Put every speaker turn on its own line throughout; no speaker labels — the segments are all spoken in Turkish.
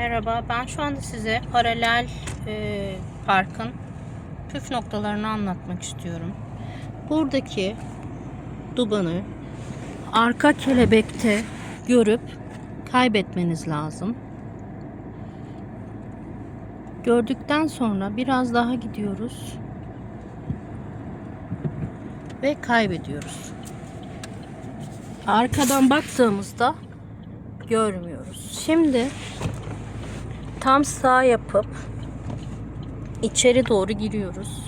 Merhaba, ben şu anda size paralel e, parkın püf noktalarını anlatmak istiyorum. Buradaki dubanı arka kelebekte görüp kaybetmeniz lazım. Gördükten sonra biraz daha gidiyoruz ve kaybediyoruz. Arkadan baktığımızda görmüyoruz. Şimdi tam sağ yapıp içeri doğru giriyoruz.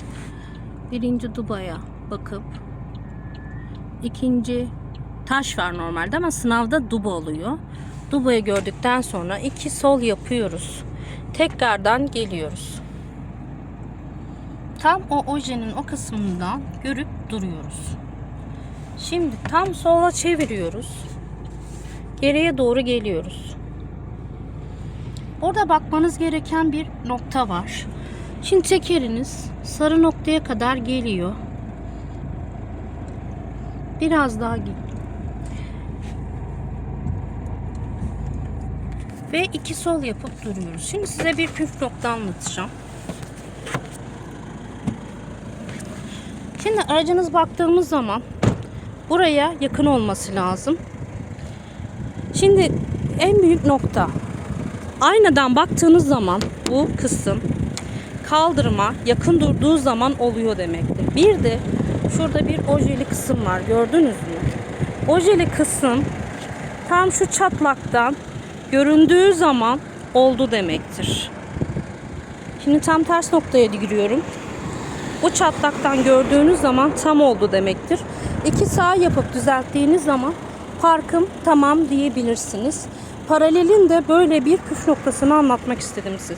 Birinci dubaya bakıp ikinci taş var normalde ama sınavda duba oluyor. Dubayı gördükten sonra iki sol yapıyoruz. Tekrardan geliyoruz. Tam o ojenin o kısmından görüp duruyoruz. Şimdi tam sola çeviriyoruz. Geriye doğru geliyoruz. Orada bakmanız gereken bir nokta var. Şimdi tekeriniz sarı noktaya kadar geliyor. Biraz daha git. Ve iki sol yapıp duruyoruz. Şimdi size bir püf nokta anlatacağım. Şimdi aracınız baktığımız zaman buraya yakın olması lazım. Şimdi en büyük nokta aynadan baktığınız zaman bu kısım kaldırıma yakın durduğu zaman oluyor demektir. Bir de şurada bir ojeli kısım var gördünüz mü? Ojeli kısım tam şu çatlaktan göründüğü zaman oldu demektir. Şimdi tam ters noktaya giriyorum. Bu çatlaktan gördüğünüz zaman tam oldu demektir. İki sağ yapıp düzelttiğiniz zaman parkım tamam diyebilirsiniz. Paralelin de böyle bir püf noktasını anlatmak istedim size.